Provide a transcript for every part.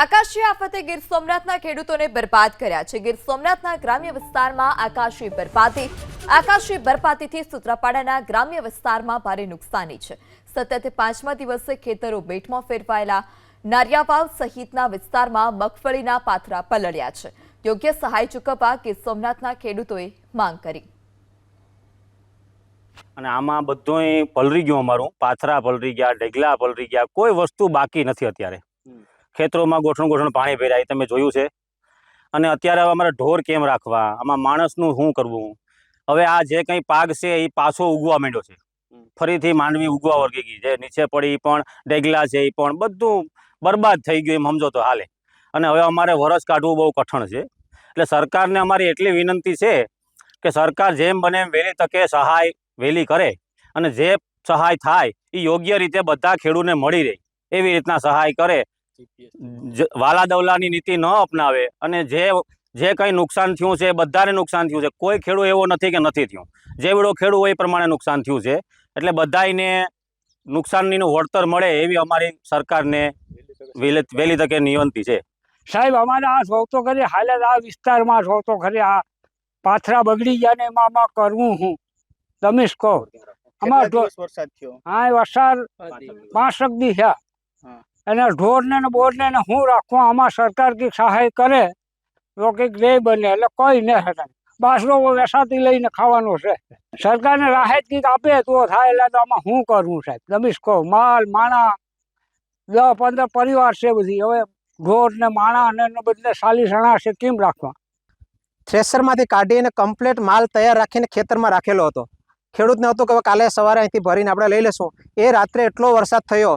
આકાશી આફતે ગીર સોમનાથના ખેડૂતોને બરબાદ કર્યા છે. ગીર સોમનાથના ગ્રામ્ય વિસ્તારમાં આકાશી બરપાતી આકાશી બરપાતીથી સુત્રાપાડાના ગ્રામ્ય વિસ્તારમાં ભારે નુકસાની છે. સતત પાંચમા દિવસે ખેતરો બેટમાં ફેરવાયેલા નારિયાવાવ સહિતના વિસ્તારમાં મગફળીના પાથરા પલળ્યા છે. યોગ્ય સહાય ચૂકવવા ગીર સોમનાથના ખેડૂતોએ માંગ કરી. અને આમાં બધુંય પલરી ગયું અમારું. પાથરા પલરી ગયા ઢેગલા પલરી ગયા કોઈ વસ્તુ બાકી નથી અત્યારે. ખેતરોમાં ગોઠણ ગોઠણ પાણી ભરાય તમે જોયું છે. અને અત્યારે હવે અમારે ઢોર કેમ રાખવા? આમાં માણસનું શું કરવું? હવે આ જે કંઈ પાક છે એ પાછો ઉગવા માંડ્યો છે. ફરીથી માંડવી ઉગવા વર્ગી ગઈ જે નીચે પડી પણ ડેગલા છે એ પણ બધું બરબાદ થઈ ગયું એમ સમજો તો હાલે. અને હવે અમારે વરસ કાઢવું બહુ કઠણ છે. એટલે સરકારને અમારી એટલી વિનંતી છે કે સરકાર જેમ બને એમ વહેલી તકે સહાય વહેલી કરે અને જે સહાય થાય એ યોગ્ય રીતે બધા ખેડૂતને મળી રહે. એવી રીતના સહાય કરે વાલા દવલાની નીતિ ન અપનાવે અને જે જે કંઈ નુકસાન થયું છે બધાને નુકસાન થયું છે. કોઈ ખેડૂત એવો નથી કે નથી થયું. જે વેળો ખેડૂત હોય એ પ્રમાણે નુકસાન થયું છે. એટલે બધાને નુકસાનીનું વળતર મળે એવી અમારી સરકારને વહેલી તકે નિયંતી છે. સાહેબ અમારે આ સૌતો ખરી હાલત આ વિસ્તારમાં સૌતો ખરી આ પાથરા બગડી ગયા ને એમાં આમાં કરવું હું? તમે જ કહો. અમાર વરસાદ થયો? હા વરસાદ પાંચ દી થયા. અને ઢોરને બોરને ને હું રાખવા આમાં સરકાર કંઈક સહાય કરે તો કંઈક રે બને, એટલે કોઈ ન હે બાસરો વેસાતી લઈને ખાવાનો છે. સરકારને રાહત કંઈક આપે તો થાય, એટલે તો આમાં શું કરવું સાહેબ? તમે કહો, માલ, માણા દસ પંદર પરિવાર છે બધી. હવે ઢોર ને, માણા ને બદલે સાલી સણા છે, કેમ રાખવા? થ્રેસરમાંથી કાઢીને કમ્પ્લેટ માલ તૈયાર રાખીને ખેતરમાં રાખેલો હતો. ખેડૂતને હતું કે કાલે સવારે અહીંથી ભરીને આપણે લઈ લેશું. એ રાત્રે એટલો વરસાદ થયો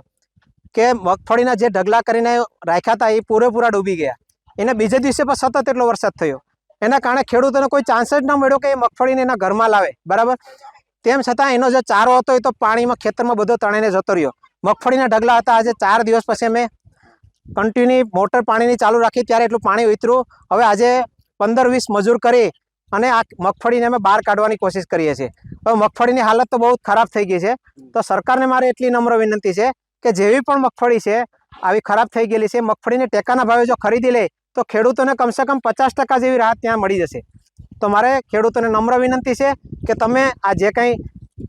કે મગફળીના જે ઢગલા કરીને રાખ્યા હતા એ પૂરેપૂરા ડૂબી ગયા. એને બીજે દિવસે પણ સતત એટલો વરસાદ થયો. એના કારણે ખેડૂતોને કોઈ ચાન્સ જ ન મળ્યો કે એ મગફળીને એના ઘરમાં લાવે. બરાબર? તેમ છતાં એનો જે ચારો હતો એ તો પાણીમાં, ખેતરમાં બધો તણાઈને જતો રહ્યો. મગફળીના ઢગલા હતા. આજે ચાર દિવસ પછી અમે કન્ટિન્યુ મોટર પાણીની ચાલુ રાખી ત્યારે એટલું પાણી ઉતર્યું. હવે આજે પંદર વીસ મજૂર કરી અને આ મગફળીને અમે બહાર કાઢવાની કોશિશ કરીએ છીએ. હવે મગફળીની હાલત તો બહુ ખરાબ થઈ ગઈ છે. તો સરકારને મારે એટલી નમ્ર વિનંતી છે કે જેવી પણ મગફળી છે, આવી ખરાબ થઈ ગયેલી છે, મગફળીને ટેકાના ભાવે જો ખરીદી લે, તો ખેડૂતોને કમસે કમ પચાસ ટકા જેવી રાહત ત્યાં મળી જશે. તો મારે ખેડૂતોને નમ્ર વિનંતી છે કે તમે આ જે કંઈ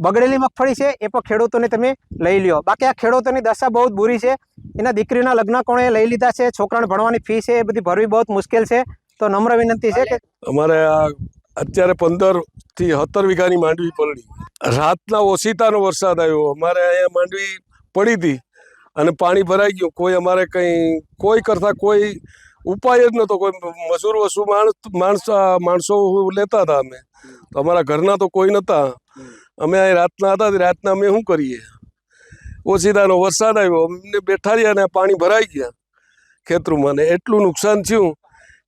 બગડેલી મગફળી છે, એ પણ ખેડૂતોને તમે લઈ લ્યો. બાકી આ ખેડૂતોની દશા બહુ જ બુરી છે. એના દીકરીના લગ્ન કોણે લઈ લીધા છે, છોકરાને ભણવાની ફી છે, એ બધી ભરવી બહુ મુશ્કેલ છે. તો નમ્ર વિનંતી છે કે અમારે આ અત્યારે પંદરથી સત્તર વીઘાની માંડવી પલળી. રાતના ઓશિતાનો વરસાદ આવ્યો. અમારે અહીંયા માંડવી પડી હતી અને પાણી ભરાઈ ગયું. કોઈ અમારે કંઈ, કોઈ કરતાં કોઈ ઉપાય જ નહોતો. કોઈ મજૂર વસુ માણસ માણસ, માણસો લેતા હતા અમે. તો અમારા ઘરના તો કોઈ નહોતા. અમે અહીં રાતના હતા રાતના અમે શું કરીએ? ઓછીદાનો વરસાદ આવ્યો. અમને બેઠા રહ્યા અને પાણી ભરાઈ ગયા ખેતરોમાં. ને એટલું નુકસાન થયું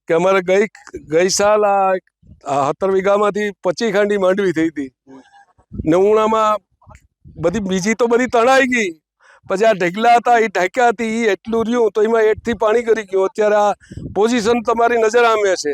કે અમારે ગઈ ગઈ સાલ આ સત્તર વીઘામાંથી પચી ખાંડી માંડવી થઈ હતી. નવુણામાં બધી, બીજી તો બધી તણાઈ ગઈ. પછી આ ઢેગલા હતા એ ઢાંક્યા હતી એ એટલું રહ્યું, તો એમાં એટથી પાણી કરી ગયું. અત્યારે આ પોઝિશન તમારી નજર આમે છે.